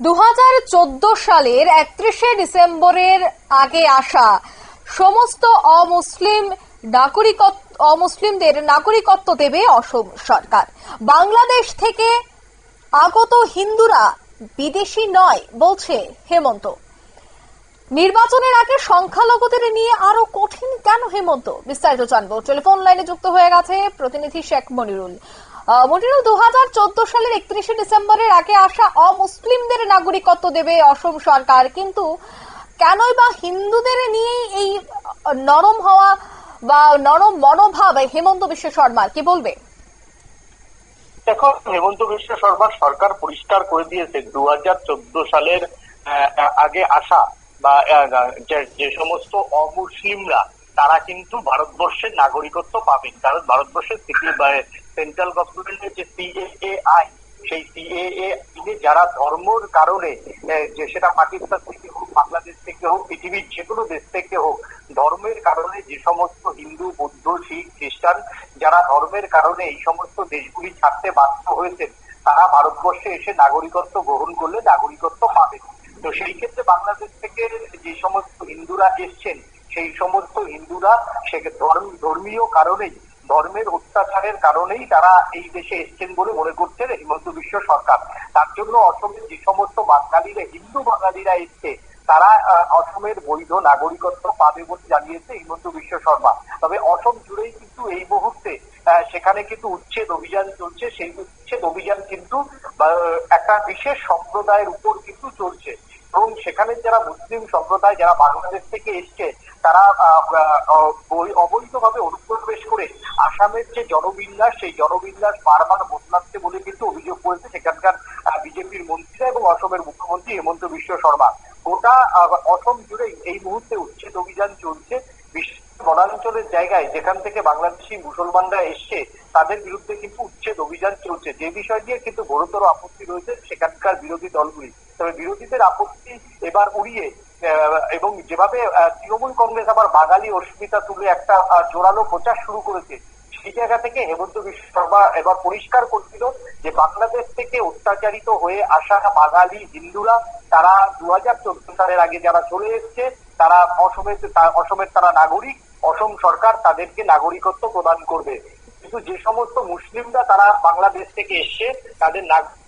দু হাজার চোদ্দ সালের একত্রিশে ডিসেম্বরের আগে আসা সমস্ত অমুসলিম নাগরিকত্ব অমুসলিমদের নাগরিকত্ব দেবে অসম সরকার। বাংলাদেশ থেকে আগত হিন্দুরা বিদেশি নয়, বলছে হেমন্ত। নির্বাচনের আগে সংখ্যালঘুদের নিয়ে আরও কঠিন কেন হেমন্ত? বিস্তারিত জানব। টেলিফোন লাইনে যুক্ত হয়ে গেছে প্রতিনিধি শেখ মনিরুল। মনিরুল দু সালের একত্রিশে ডিসেম্বরের আগে আসা অমুসলিমদের নাগরিকত্ব দেবে অসম সরকার। কিন্তু কেনই বা হিন্দুদের নিয়ে এই নরম হওয়া বা নরম মনোভাব হেমন্ত বিশ্ব শর্মার, কি বলবে? দেখো, হেমন্ত বিশ্ব শর্মা সরকার পরিষ্কার করে দিয়েছে দু হাজার চোদ্দ সালের আগে আসা বা যে সমস্ত অমুসলিমরা তারা কিন্তু ভারতবর্ষের নাগরিকত্ব পাবেন। কারণ ভারতবর্ষের সেন্ট্রাল গভর্নমেন্টের যে সিএএ আই সেই সিএএ আইনে যারা ধর্মর কারণে যে সেটা পাকিস্তান থেকে হোক, বাংলাদেশ থেকে হোক, পৃথিবীর যে কোনো দেশ থেকে হোক, ধর্মের কারণে যে সমস্ত হিন্দু, বৌদ্ধ, শিখ, খ্রিস্টান যারা ধর্মের কারণে এই সমস্ত দেশগুলি ছাড়তে বাধ্য হয়েছেন, তারা ভারতবর্ষে এসে নাগরিকত্ব গ্রহণ করলে নাগরিকত্ব পাবে তো সেই ক্ষেত্রে বাংলাদেশ থেকে যে সমস্ত হিন্দুরা এসছেন সেই সমস্ত হিন্দুরা সে ধর্ম, ধর্মীয় কারণেই, ধর্মের অত্যাচারের কারণেই তারা এই দেশে এসছেন বলে মনে করছেন হিমন্ত বিশ্ব সরকার। তার জন্য অসমের যে সমস্ত বাঙালিরা, হিন্দু বাঙালিরা এসছে, তারা অসমের বৈধ নাগরিকত্ব পাবে বলে জানিয়েছে হিমন্ত বিশ্ব শর্মা। তবে অসম জুড়েই কিন্তু এই মুহূর্তে সেখানে কিন্তু উচ্ছেদ অভিযান চলছে। সেই উচ্ছেদ অভিযান কিন্তু একটা বিশেষ সম্প্রদায়ের উপর কিন্তু চলছে। এবং সেখানে যারা মুসলিম সম্প্রদায়, যারা বাংলাদেশ থেকে এসছে, তারা অবৈধভাবে অনুপ্রবেশ করে আসামের যে জনবিন্যাস, সেই জনবিন্যাস বারবার বদলাচ্ছে বলে কিন্তু অভিযোগ করেছে সেখানকার বিজেপির মন্ত্রীরা এবং অসমের মুখ্যমন্ত্রী হেমন্ত বিশ্ব শর্মা। গোটা অসম জুড়ে এই মুহূর্তে উচ্ছেদ অভিযান চলছে। বনাঞ্চলের জায়গায় যেখান থেকে বাংলাদেশি মুসলমানরা এসছে, তাদের বিরুদ্ধে কিন্তু উচ্ছেদ অভিযান চলছে। যে বিষয় নিয়ে কিন্তু গুরুতর আপত্তি রয়েছে সেখানকার বিরোধী দলগুলি তবে বিরোধীদের আপত্তি এবার উড়িয়ে এবং যেভাবে তৃণমূল কংগ্রেস আবার বাঙালি অস্মিতা তুলে একটা জোরালো প্রচার শুরু করেছে, সেই জায়গা থেকে হেমন্ত বিশ্ব শর্মা এবার পরিষ্কার করছিল যে বাংলাদেশ থেকে অত্যাচারিত হয়ে আসা বাঙালি হিন্দুরা, তারা দু হাজার চোদ্দ সালের আগে যারা চলে এসছে, তারা অসমের অসমের তারা নাগরিক, অসম সরকার তাদেরকে নাগরিকত্ব প্রদান করবে। কিন্তু যে সমস্ত মুসলিমরা তারা বাংলাদেশ থেকে এসছে, তাদের নাগ-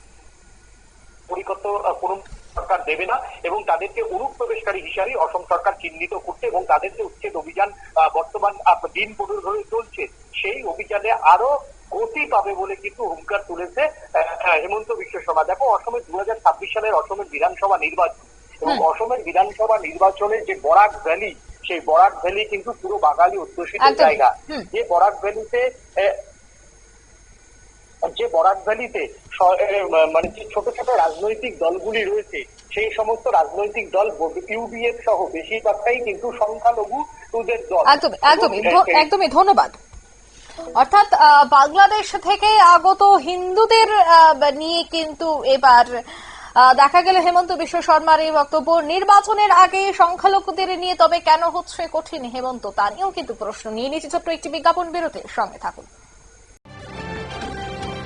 আহ, কোনো সরকার দেবে না এবং তাদেরকে অনুপ্রবেশকারী হিসাবে অসম সরকার চিহ্নিত করছে এবং তাদেরকে উচ্ছেদ অভিযান বর্তমান দিন পনেরো ধরে চলছে। সেই অভিযানে আরও গতি পাবে বলে কিন্তু হুঙ্কার তুলেছে আহ, হেমন্ত বিশ্ব শর্মা। দেখো অসমের দু হাজার ছাব্বিশ সালের অসমের বিধানসভা নির্বাচন এবং অসমের বিধানসভা নির্বাচনের যে বরাক ভ্যালি সেই বরাক ভ্যালি কিন্তু পুরো বাঙালি অধ্যুষিত জায়গা। যে বরাক ভ্যালিতে যে বরাক ভ্যালিতে মানে যে ছোট ছোট রাজনৈতিক দলগুলি রয়েছে সেই সমস্ত রাজনৈতিক দল ইউডিএফ সহ বেশিরভাগটাই কিন্তু সংখ্যালঘুদের দল। একদমই একদমই একদমই ধন্যবাদ। অর্থাৎ বাংলাদেশ থেকে আগত হিন্দুদের নিয়ে কিন্তু এবার দেখা গেল হেমন্ত বিশ্ব শর্মার এই বক্তব্য নির্বাচনের আগে সংখ্যালঘুদের নিয়ে তবে কেন হচ্ছে কঠিন হেমন্ত তা নিয়েও কিন্তু প্রশ্ন। নিয়ে নিয়েছে ছোট্ট একটি বিজ্ঞাপন বিরতির সঙ্গে থাকুন।